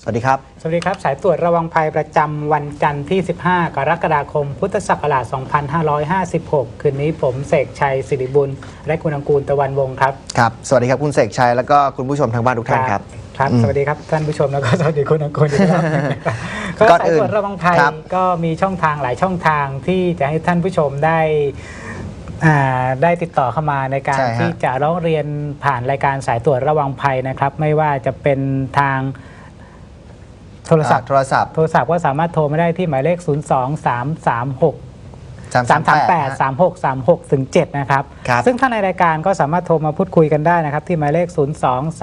สวัสดีครับ สวัสดีครับ สายตรวจระวังภัยประจำวันจันทร์ที่ 15 กรกฎาคม พุทธศักราช 2556 คืนนี้ผมเสกชัยสิริบุญ และคุณอังกูลตะวันวงศ์ครับ ครับ สวัสดีครับคุณเสกชัย แล้วก็คุณผู้ชมทางบ้านทุกท่านครับ ครับอืมสวัสดีครับท่านผู้ชมแล้วก็สวัสดีคุณอังกูลอีกรอบหนึ่งนะครับก็ก่อนสายอื่นตรวจระวังภัยครับก็มีช่องทางหลายช่องทางที่จะให้ท่านผู้ชมได้อ่าได้ติดต่อเข้ามาในการใช่ฮะที่จะร้องเรียนผ่านรายการสายตรวจระวังภัยนะครับ ไม่ว่าจะเป็นทาง โทรศัพท์ อ่าโทรศัพท์โทรศัพท์ก็สามารถโทรมาได้ที่หมายเลข 0 2 3 3 6 3 3 8 3 6 3 6ถึง7นะครับ ครับ ซึ่งท่านในรายการก็สามารถโทรมาพูดคุยกันได้นะครับ ที่หมายเลข 0 2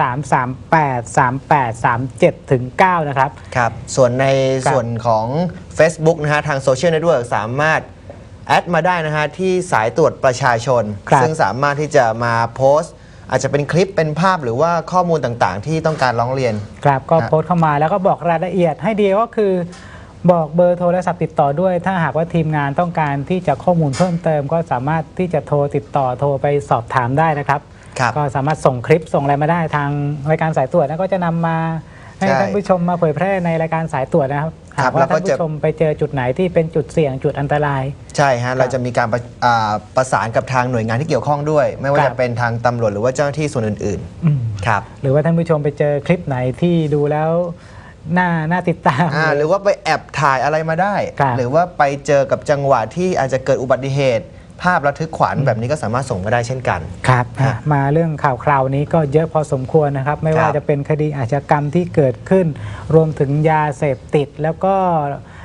3 3 8 3 8 3 7ถึง9นะครับ ครับ ส่วนในครับส่วนของ Facebook นะฮะ ทางโซเชียลเน็ตเวิร์กสามารถ แอดมาได้นะฮะ ที่สายตรวจประชาชน ครับซึ่งสามารถที่จะมาโพสต์ อาจจะเป็นคลิปเป็นภาพหรือว่าข้อมูลต่างๆ ที่ต้องการร้องเรียน ครับก็ฮะโพสต์เข้ามาแล้วก็บอกรายละเอียดให้ดีก็คือ บอกเบอร์โทรศัพท์ติดต่อด้วย ถ้าหากว่าทีมงานต้องการที่จะข้อมูลเพิ่มเติม ก็สามารถที่จะโทรติดต่อโทรไปสอบถามได้นะครับ ครับ ก็สามารถส่งคลิปส่งอะไรมาได้ทางรายการสายตรวจแล้วก็จะนำมา ให้ใช่ท่านผู้ชมมาเผยแพร่ในรายการสายตรวจนะครับครัหาบกว่าแล้วก็ท่านจะผู้ชมไปเจอจุดไหนที่เป็นจุดเสี่ยงจุดอันตราย ใช่ฮะเราจะมีการประอ่าประสานกับทางหน่วยงานที่เกี่ยวข้องด้วย ไม่ว่าครัจะบ เป็นทางตำรวจหรือว่าเจ้าหน้าที่ส่วนอื่นอืมๆครับหรือว่าท่านผู้ชมไปเจอคลิปไหนที่ดูแล้วน่าน่าติดตาม อ่าหรือว่าไปแอบถ่ายอะไรมาได้ ครับหรือว่าไปเจอกับจังหวะที่อาจจะเกิดอุบัติเหตุ ภาพระทึกขวัญแบบนี้ก็สามารถส่งมาได้เช่นกัน ครับฮะมาเรื่องข่าวคราวนี้ก็เยอะพอสมควรนะครับ ไม่ว่าครับ จะเป็นคดีอาชญากรรมที่เกิดขึ้น รวมถึงยาเสพติด แล้วก็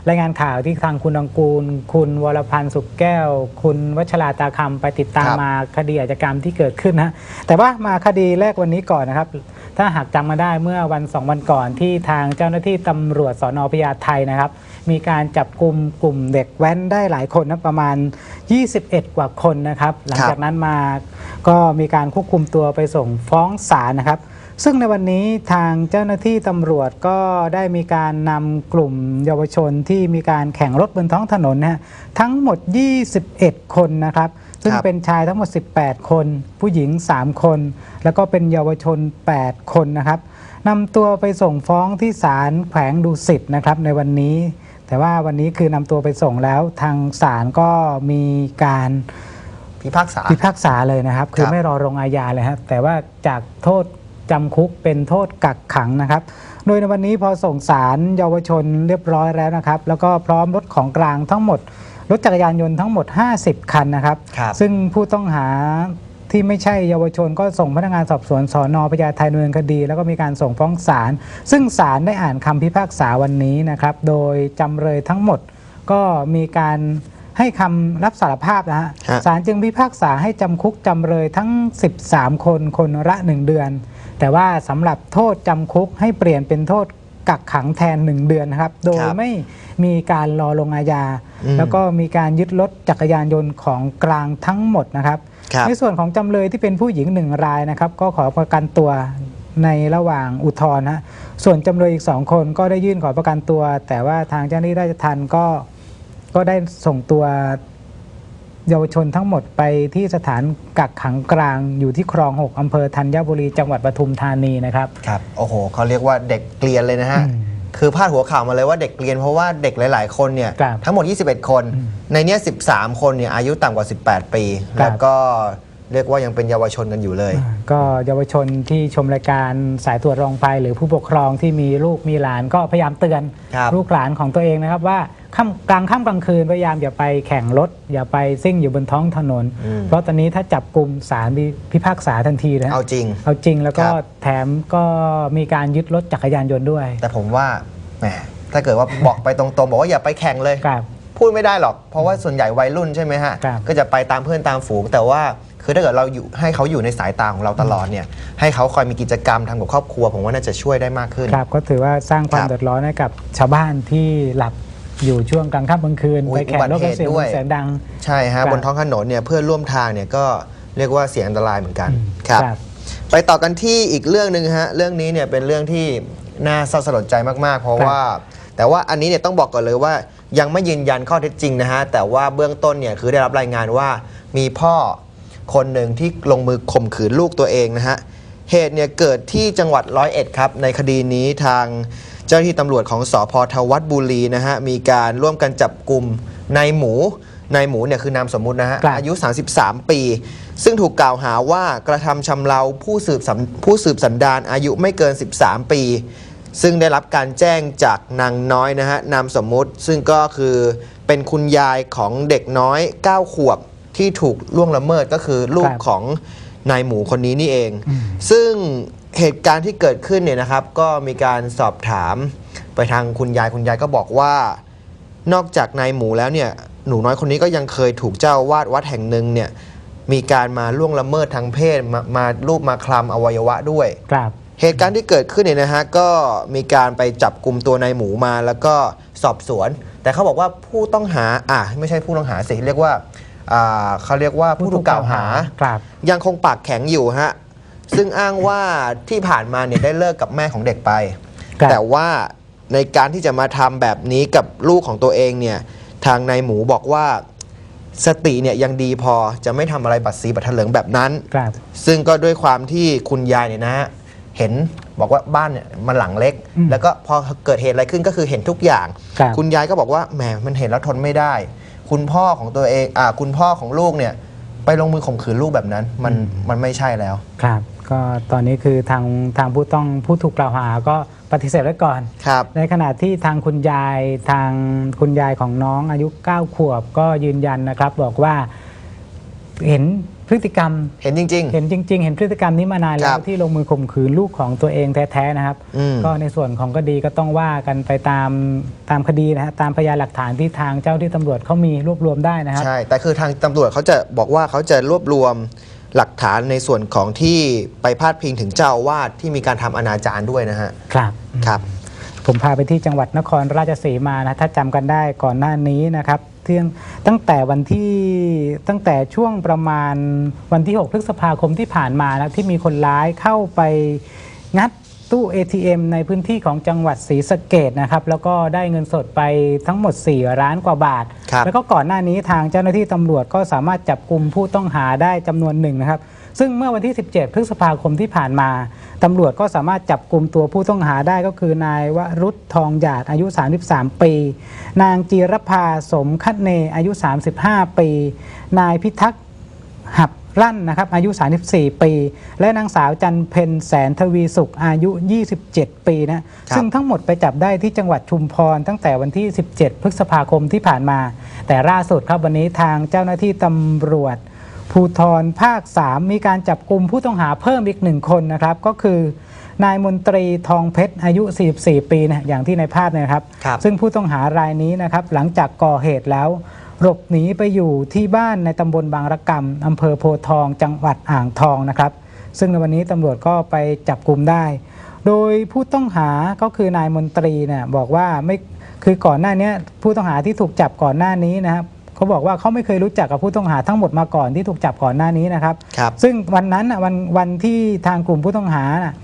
รายงานข่าวที่ทางคุณอังกูล คุณวรพันธ์สุขแก้ว คุณวัชราตาคำไปติดตามครับ มาคดีอาชญากรรมที่เกิดขึ้นนะแต่ว่ามาคดีแรกวันนี้ก่อนนะครับ ถ้าหากจำมาได้เมื่อวันสองวันก่อนที่ทางเจ้าหน้าที่ตำรวจสอนอพญาไทนะครับ มีการจับกลุ่มกลุ่มเด็กแว้นได้หลายคนนะประมาณ 21 กว่าคนนะครับ หลังครับจากนั้นมาก็มีการควบคุมตัวไปส่งฟ้องศาลนะครับ ซึ่งในวันนี้ทางเจ้าหน้าที่ตำรวจก็ได้มีการนำกลุ่มเยาวชนที่มีการแข่งรถบนท้องถนนนะฮะทั้งหมด 21 คนนะครับ ซึ่งครับเป็นชายทั้งหมด 18 คน ผู้หญิง 3 คน แล้วก็เป็นเยาวชน 8 คนนะครับนำตัวไปส่งฟ้องที่ศาลแขวงดุสิตนะครับในวันนี้ แต่ว่าวันนี้คือนำตัวไปส่งแล้วทางศาลก็มีการพิพากษา พิพากษาเลยนะครับ คือครับไม่รอลงอาญาเลยครับแต่ว่าจากโทษจำคุกเป็นโทษกักขังนะครับ โดยในวันนี้พอส่งสารเยาวชนเรียบร้อยแล้วนะครับ แล้วก็พร้อมรถของกลางทั้งหมด รถจักรยานยนต์ทั้งหมด 50 คันนะครับครับซึ่งผู้ต้องหา ที่ไม่ใช่เยาวชนก็ส่งพนักงานสอบสวนสอนอพญาไทดำเนินคดี แล้วก็มีการส่งฟ้องศาลซึ่งศาลได้อ่านคำพิพากษาวันนี้นะครับ โดยจำเลยทั้งหมดก็มีการให้คำรับสารภาพนะฮะฮะ ศาลจึงพิพากษาให้จำคุกจำเลยทั้ง 13 คนคนละ 1 เดือน แต่ว่าสำหรับโทษจำคุกให้เปลี่ยนเป็นโทษกักขังแทน 1 เดือนนะครับ โดยครับ ไม่มีการรอลงอาญาอืม แล้วก็มีการยึดรถจักรยานยนต์ของกลางทั้งหมดนะครับครับในส่วนของจำเลยที่เป็นผู้หญิงหนึ่งรายนะครับ ก็ขอประกันตัวในระหว่างอุทธรณ์นะส่วนจำเลยอีกสองคนก็ได้ยื่นขอประกันตัว แต่ว่าทางเจ้าหน้าที่ราชทัณฑ์ก็ก็ได้ส่งตัวเยาวชนทั้งหมดไปที่สถานกักขังกลางอยู่ที่คลอง 6 อำเภอธัญบุรี จังหวัดปทุมธานีนะครับ ครับ โอ้โห เขาเรียกว่าเด็กเกลียนเลยนะฮะอืม คือพาดหัวข่าวมาเลยว่าเด็กเกลียนเพราะว่าเด็กหลาย ๆ คนเนี่ย ครับทั้งหมด 21 คนอืมในเนี้ย13 คนเนี่ยอายุต่ำกว่า 18 ปี ครับ แล้วก็ เรียกว่ายังเป็นเยาวชนกันอยู่เลยอ่าก็เยาวชนที่ชมรายการสายตรวจรองไฟหรือผู้ปกครองที่มีลูกมีหลานก็พยายามเตือนครับลูกหลานของตัวเองนะครับว่าค่ำกลางค่ำกลางคืนพยายามอย่าไปแข่งรถ อย่าไปซิ่งอยู่บนท้องถนนอืมเพราะตอนนี้ถ้าจับกลุ่มสารพิพากษาทันทีนะเอาจริง เอาจริงแล้วก็ครับแถมก็มีการยึดรถจักรยานยนต์ด้วย แต่ผมว่าแหมถ้าเกิดว่าบอกไปตรงๆบอกว่าอย่าไปแข่งเลยครับพูดไม่ได้หรอก เพราะว่าส่วนใหญ่วัยรุ่นใช่ไหมฮะครับก็จะไปตามเพื่อนตามฝูง แต่ว่า คือถ้าเกิดเราอยู่ให้เขาอยู่ในสายตาของเราตลอดเนี่ยให้เขาคอยมีกิจกรรมทำกับครอบครัว ผมว่าน่าจะช่วยได้มากขึ้น ครับก็ถือว่าสร้างความครับเดือดร้อนให้กับชาวบ้านที่หลับอยู่ช่วงกลางค่ำกลางคืนอุ๊ไปยแข่งรถกันเสียงอุบัติเหตุด้วย เสียงดัง ใช่ฮะครับบนท้องถนนเนี่ยเพื่อนร่วมทางเนี่ยก็เรียกว่าเสียอันตรายเหมือนกันอืมครับ ครับ ไปต่อกันที่อีกเรื่องหนึ่งฮะเรื่องนี้เนี่ยเป็นเรื่องที่น่าเศร้าสลดใจมากๆ เพราะครับว่า แต่ว่าอันนี้เนี่ยต้องบอกก่อนเลยว่ายังไม่ยืนยันข้อเท็จจริงนะฮะแต่ว่าเบื้องต้นเนี่ยคือได้รับรายงานว่ามีพ่อ คนหนึ่งที่ลงมือข่มขืนลูกตัวเองนะฮะ เหตุเนี่ยเกิดที่จังหวัดร้อยเอ็ดครับ ในคดีนี้ทางเจ้าหน้าที่ตำรวจของสอพทวัดบุรีนะฮะ มีการร่วมกันจับกลุ่มนายหมูนายหมูเนี่ยคือนามสมมุตินะฮะ ครับ อายุ 33 ปี ซึ่งถูกกล่าวหาว่ากระทำชำเราผู้สืบสันผู้สืบสันดานอายุไม่เกิน 13 ปี ซึ่งได้รับการแจ้งจากนางน้อยนะฮะนามสมมุติซึ่งก็คือเป็นคุณยายของเด็กน้อย 9 ขวบ ที่ถูกล่วงละเมิดก็คือลูกครับของนายหมูคนนี้นี่เองอืมซึ่งเหตุการณ์ที่เกิดขึ้นเนี่ยนะครับ ก็มีการสอบถามไปทางคุณยายคุณยายก็บอกว่า นอกจากนายหมูแล้วเนี่ยหนูน้อยคนนี้ก็ยังเคยถูกเจ้าอาวาดวัดแห่งหนึ่งเนี่ยมีการมาล่วงละเมิดทางเพศมามารูปมาคลำอวัยวะด้วย ครับ เหตุการณ์ที่เกิดขึ้นเนี่ยนะฮะก็มีการไปจับกลุ่มตัวนายหมูมาแล้วก็สอบสวน แต่เขาบอกว่าผู้ต้องหาอะไม่ใช่ผู้ต้องหาสิเรียกว่า อ่าเขาเรียกว่าผู้ถูกกล่าวหา ครับยังคงปากแข็งอยู่ฮะ ซึ่งอ้างว่าที่ผ่านมาเนี่ยได้เลิกกับแม่ของเด็กไป ครับแต่ว่าในการที่จะมาทำแบบนี้กับลูกของตัวเองเนี่ยทางนายหมูบอกว่าสติเนี่ยยังดีพอจะไม่ทำอะไรบัดสีบัดเถลิงแบบนั้น ครับซึ่งก็ด้วยความที่คุณยายเนี่ยนะฮะเห็นบอกว่าบ้านเนี่ยมันหลังเล็ก อืมแล้วก็พอเกิดเหตุอะไรขึ้นก็คือเห็นทุกอย่างครับคุณยายก็บอกว่าแหมมันเห็นแล้วทนไม่ได้ คุณพ่อของตัวเองอ่าคุณพ่อของลูกเนี่ย ไปลงมือข่มขืนลูกแบบนั้น มันมันไม่ใช่แล้ว ครับ ก็ตอนนี้คือทางทางผู้ต้องผู้ถูกกล่าวหาก็ปฏิเสธไว้ก่อน ครับ ในขณะที่ทางคุณยายทางคุณยายของน้องอายุ 9 ขวบก็ยืนยันนะครับ บอกว่าเห็น พฤติกรรมเห็นจริง เห็นจริง ๆ เห็นพฤติกรรมนี้มานานแล้ครัวบที่ลงมือข่มขืนลูกของตัวเองแท้ๆนะครับ อืม ก็ในส่วนของคดีก็ต้องว่ากันไปตามตามคดีนะฮะตามพยานหลักฐานที่ทางเจ้าที่ตำรวจเขามีรวบรวมได้นะครับใช่ แต่คือทางตำรวจเขาจะบอกว่าเขาจะรวบรวมหลักฐานในส่วนของที่ไปพาดพิงถึงเจ้าอาวาดที่มีการทำอนาจารด้วยนะฮะ ครับ ครับ ผมพาไปที่จังหวัดนครราชสีมานะถ้าจำกันได้ก่อนหน้านี้นะครับ เที่ยง ตั้งแต่วันที่ตั้งแต่ช่วงประมาณวันที่ 6 พฤษภาคมที่ผ่านมานะที่มีคนร้ายเข้าไปงัดตู้ ATM ในพื้นที่ของจังหวัดศรีสะเกดนะครับ แล้วก็ได้เงินสดไปทั้งหมด 4 ล้านกว่าบาท ครับ แล้วก็ก่อนหน้านี้ทางเจ้าหน้าที่ตำรวจก็สามารถจับกลุ่มผู้ต้องหาได้จำนวนหนึ่งนะครับ ซึ่งเมื่อวันที่ 17 พฤษภาคมที่ผ่านมาตำรวจก็สามารถจับกลุ่มตัวผู้ต้องหาได้ก็คือ นายวรุษทองหยาดอายุ 33 ปี นางจีรภาสมคัตเนอายุ 35 ปี นายพิทักษ์หับรั่นนะครับอายุ 34 ปี และนางสาวจันเพนแสนทวีสุขอายุ 27 ปีนะครับซึ่งทั้งหมดไปจับได้ที่จังหวัดชุมพรตั้งแต่วันที่ 17 พฤษภาคมที่ผ่านมา แต่ล่าสุดครับวันนี้ทางเจ้าหน้าที่ตำรวจ ภูทรภาค 3 มีการจับกลุ่มผู้ต้องหาเพิ่มอีกหนึ่งคนนะครับ ก็คือนายมนตรีทองเพชรอายุ 44 ปีนะอย่างที่ในภาพเนี่ยนะครับครับ ซึ่งผู้ต้องหารายนี้นะครับ หลังจากก่อเหตุแล้วหลบหนีไปอยู่ที่บ้านในตำบลบางระกำอำเภอโพธิ์ทอง จังหวัดอ่างทองนะครับ ซึ่งในวันนี้ตำรวจก็ไปจับกลุ่มได้ โดยผู้ต้องหาก็คือนายมนตรีเนี่ยบอกว่าไม่คือก่อนหน้าเนี้ยผู้ต้องหาที่ถูกจับก่อนหน้านี้นะครับ เขาบอกว่าเขาไม่เคยรู้จักกับผู้ต้องหาทั้งหมดมาก่อนที่ถูกจับก่อนหน้านี้นะครับ ครับ ซึ่งวันนั้นน่ะวันวันที่ทางกลุ่มผู้ต้องหาน่ะ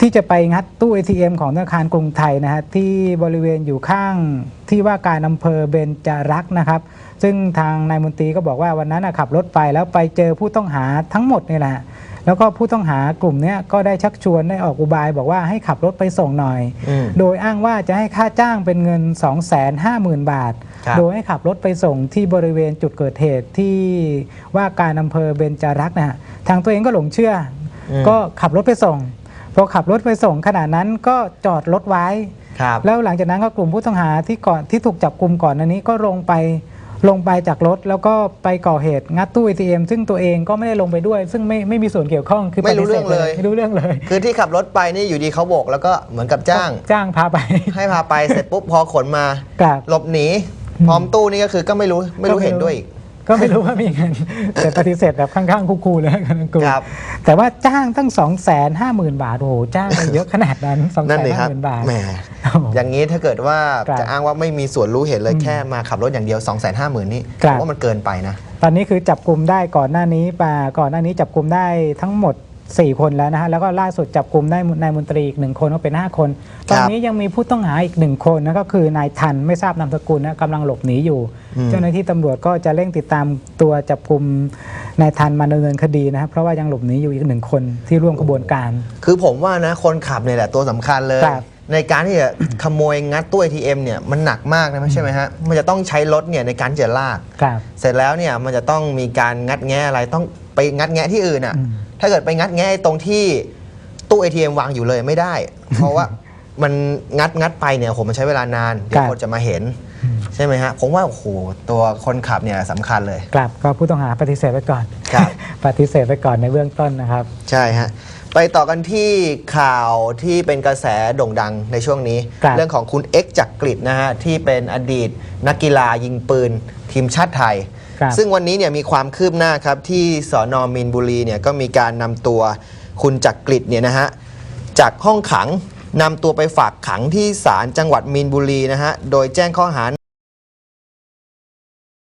ที่จะไปงัดตู้ ATM ของธนาคารกรุงไทยนะฮะที่บริเวณอยู่ข้างที่ว่าการอำเภอเบญจรักษ์นะครับ ซึ่งทางนายมนตรีก็บอกว่าวันนั้นน่ะขับรถไปแล้วไปเจอผู้ต้องหาทั้งหมดนี่แหละ แล้วก็ผู้ต้องหากลุ่มเนี้ยก็ได้ชักชวนได้ออกอุบายบอกว่าให้ขับรถไปส่งหน่อยอืมโดยอ้างว่าจะให้ค่าจ้างเป็นเงิน 250,000 บาทครับโดยให้ขับรถไปส่งที่บริเวณจุดเกิดเหตุที่ว่าการอำเภอเบญจรักษ์นะฮะทางตัวเองก็หลงเชื่ออมก็ขับรถไปส่งพอขับรถไปส่งขณะนั้นก็จอดรถไว้ครับแล้วหลังจากนั้นก็กลุ่มผู้ต้องหาที่ก่อนที่ถูกจับกลุ่มก่อนอันนี้ก็ลงไป ลงไปจากรถแล้วก็ไปก่อเหตุงัดตู้ ATM ซึ่งตัวเองก็ไม่ได้ลงไปด้วย ซึ่งไม่ไม่มีส่วนเกี่ยวข้องคือไม่รู้ปฏิสธเรื่องเลย ไม่รู้เรื่องเลยคือที่ขับรถไปนี่อยู่ดีเขาโบกแล้วก็เหมือนกับจ้าง จ้างพาไป ให้พาไปเสร็จปุ๊บพอขนมากลับ หลบหนี พร้อมตู้นี่ก็คือก็ไม่รู้ไม่รู้ก็ไม่รู้เห็นด้วยอีก ก็ไม่รู้ว่ามีเงิน แต่ปฏิเสธแบบข้างๆคูลๆเลยกันกูครับ แต่ว่าจ้างตั้ง 2 5 0 0 0 0 บาท โอ้โห จ้างไปเยอะขนาดนั้น2 5นั่น0เลยครับ0 0 0 บาทแหมโอ้โหอย่างนี้ถ้าเกิดว่าครับจะอ้างว่าไม่มีส่วนรู้เห็นเลยแค่มาขับรถอย่างเดียว 2 5 0 0 0 0นี่ครับผมว่ามันเกินไปนะ ตอนนี้คือจับกลุ่มได้ก่อนหน้านี้ปาก่อนหน้านี้จับกลุ่มได้ทั้งหมด4คนแล้วนะฮะแล้วก็ล่าสุดจับกลุ่มได้นายมนตรีอีกหนึ่งคนก็เป็น5คน ตอนนี้ยังมีผู้ต้องหาอีกหนึ่งคนนะก็คือนายทันไม่ทราบนามสกุลนะกำลังหลบหนีอยู่อืม เจ้าหน้าที่ตำรวจก็จะเร่งติดตามตัวจับกลุ่มนายทันมาดำเนินคดีนะครับ เพราะว่ายังหลบหนีอยู่อีกหนึ่งคนที่ร่วมขบวนการ คือผมว่านะคนขับเนี่ยแหละตัวสำคัญเลย ครับ ในการที่จะขโมยงัดตู้ ATM เนี่ยมันหนักมากนะไม่ใช่ไหมฮะมันจะต้องใช้รถเนี่ยในการที่จะลาก ครับ เสร็จแล้วเนี่ยมันจะต้องมีการงัดแงะอะไรต้องไปงัดแงะที่อื่นอะ อืม ถ้าเกิดไปงัดแงะตรงที่ตู้ ATM วางอยู่เลยไม่ได้ เพราะว่า มันงัดงัดไปเนี่ยโหมันใช้เวลานานเดี๋ยวคนจะมาเห็น ใช่ไหมฮะผมว่าโอ้โหตัวคนขับเนี่ยสำคัญเลยครับก็ผู้ต้องหาปฏิเสธไว้ก่อนครับ ปฏิเสธไว้ก่อนในเบื้องต้นนะครับ ใช่ฮะไปต่อกันที่ข่าวที่เป็นกระแสโด่งดังในช่วงนี้ ครับเรื่องของคุณเอ็กซ์จักกริดนะฮะที่เป็นอดีตนักกีฬายิงปืนทีมชาติไทย ครับ ซึ่งวันนี้เนี่ยมีความคืบหน้าครับ ที่สอนอมีนบุรีเนี่ยก็มีการนำตัวคุณจักกริดเนี่ยนะฮะจากห้องขัง นำตัวไปฝากขังที่ศาลจังหวัดมีนบุรีนะฮะ โดยแจ้งข้อหา